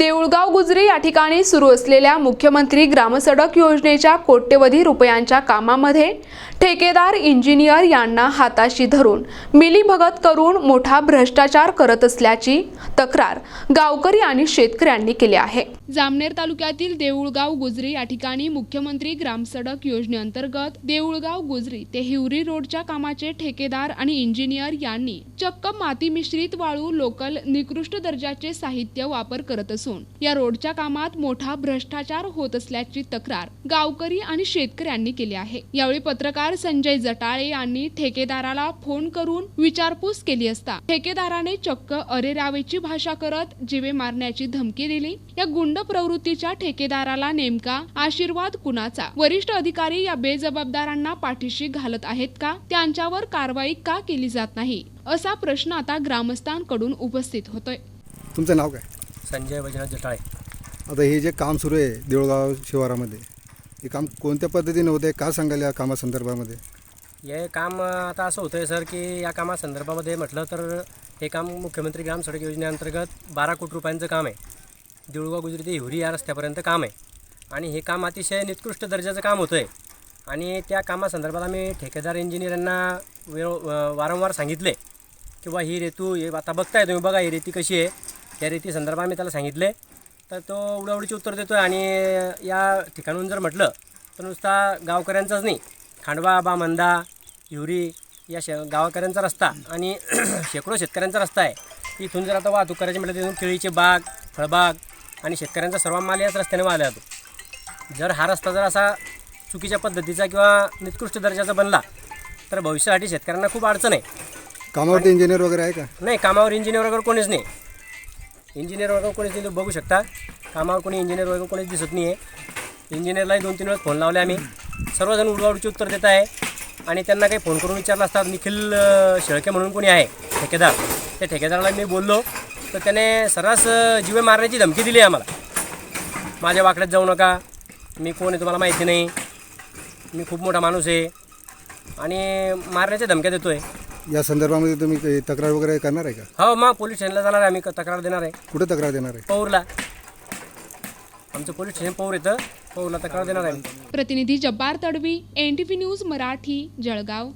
देऊळगाव गुजरी या ठिकाणी सुरू असलेल्या मुख्यमंत्री ग्रामसडक योजनेच्या कोट्यवधी रुपयांच्या कामामध्ये ठेकेदार इंजिनियर यांना हाताशी धरून मिलीभगत करून मोठा भ्रष्टाचार करत असल्याची तक्रार गावकरी आणि शेतकऱ्यांनी केली आहे. जामनेर तालुक्यातील देऊळगाव गुजरी या ठिकाणी मुख्यमंत्री ग्रामसडक योजनेअंतर्गत देऊळगाव गुजरी ते हिवरी रोडच्या कामाचे ठेकेदार आणि इंजिनियर यांनी चक्क माती मिश्रित वाळू लोकल निकृष्ट दर्जाचे साहित्य वापर करत असून या रोड रोडच्या कामात मोठा भ्रष्टाचार होत असल्याची तक्रार गावकरी आणि शेतकऱ्यांनी केली आहे. यावेळी पत्रकार संजय जटाळे यांनी ठेकेदाराला फोन करून विचारपूस केली असता ठेकेदाराने चक्क अरेरावेची भाषा करत जीवे मारण्याची धमकी दिली. या गुंड प्रवृत्तीच्या ठेकेदाराला नेमका आशीर्वाद कुणाचा? वरिष्ठ अधिकारी या बेजबाबदारांना पाठीशी घालत आहेत का? त्यांच्यावर कारवाई का केली जात नाही? असा प्रश्न आता ग्रामस्थांकडून उपस्थित होतोय. तुमचं नाव काय? संजय वैजनाथ जटाळे. आता हे जे काम सुरू आहे देऊळगाव शिवारामध्ये हे काम कोणत्या पद्धतीने होतं का सांगाल या कामासंदर्भामध्ये? हे काम आता असं होतं आहे सर की या कामासंदर्भामध्ये म्हटलं तर हे काम मुख्यमंत्री ग्राम सडक योजनेअंतर्गत बारा कोटी रुपयांचं काम आहे. देऊळगाव गुजरी ते हिवरी या रस्त्यापर्यंत काम आहे. आणि हे काम अतिशय निकृष्ट दर्जाचं काम होतं आहे आणि त्या कामासंदर्भात आम्ही ठेकेदार इंजिनियरांना वेळ वारंवार सांगितले किंवा ही रेतू हे आता बघताय तुम्ही बघा ही रेती कशी आहे. त्या रेती संदर्भात आम्ही त्याला सांगितले. तर तो उडावडीचे उत्तर देतो आहे आणि या ठिकाणून जर म्हटलं तर नुसता गावकऱ्यांचाच नाही. खांडवा बामंदा हिवरी या शे गावकऱ्यांचा रस्ता आणि शेकडो शेतकऱ्यांचा रस्ता आहे. इथून जर आता वाहतूक करायची म्हटलं तर इथून केळीचे बाग फळबाग आणि शेतकऱ्यांचा सर्व माल याच रस्त्याने वाहला जातो. जर हा रस्ता जर असा चुकीच्या पद्धतीचा किंवा निकृष्ट दर्जाचा बनला तर भविष्यासाठी शेतकऱ्यांना खूप अडचण आहे. कामावरती इंजिनियर वगैरे आहे का? नाही कामावर इंजिनियर वगैरे कोणीच नाही. इंजिनियर वगैरे कोणीच नाही तुम्ही बघू शकता. कामावर कोणी इंजिनियर वगैरे कोणीच दिसत नाही आहे इंजिनियरलाही दोन तीन वेळेस फोन लावले आम्ही. सर्वजण उडवाउडची उत्तर देत आहे. आणि त्यांना काही फोन करून विचारला असतात निखिल शेळके म्हणून कोणी आहे? ठेकेदार. त्या ठेकेदाराला मी बोललो. तर त्याने सर्रास जीवे मारण्याची धमकी दिली आहे आम्हाला. माझ्या वाकड्यात जाऊ नका. मी कोण आहे तुम्हाला माहिती नाही. मी खूप मोठा माणूस आहे. आणि मारण्याच्या धमक्या देतो आहे या संदर्भामध्ये तुम्ही काही तक्रार वगैरे करणार आहे का? हो मग पोलीस स्टेशनला जाणार आहे आम्ही तक्रार देणार आहे. कुठे तक्रार देणार आहे? पौरला. आमचं पोलीस स्टेशन पौर येतं पौरला तक्रार देणार आहे. प्रतिनिधी Jabbar Tadvi N T V news Marathi Jalgaon.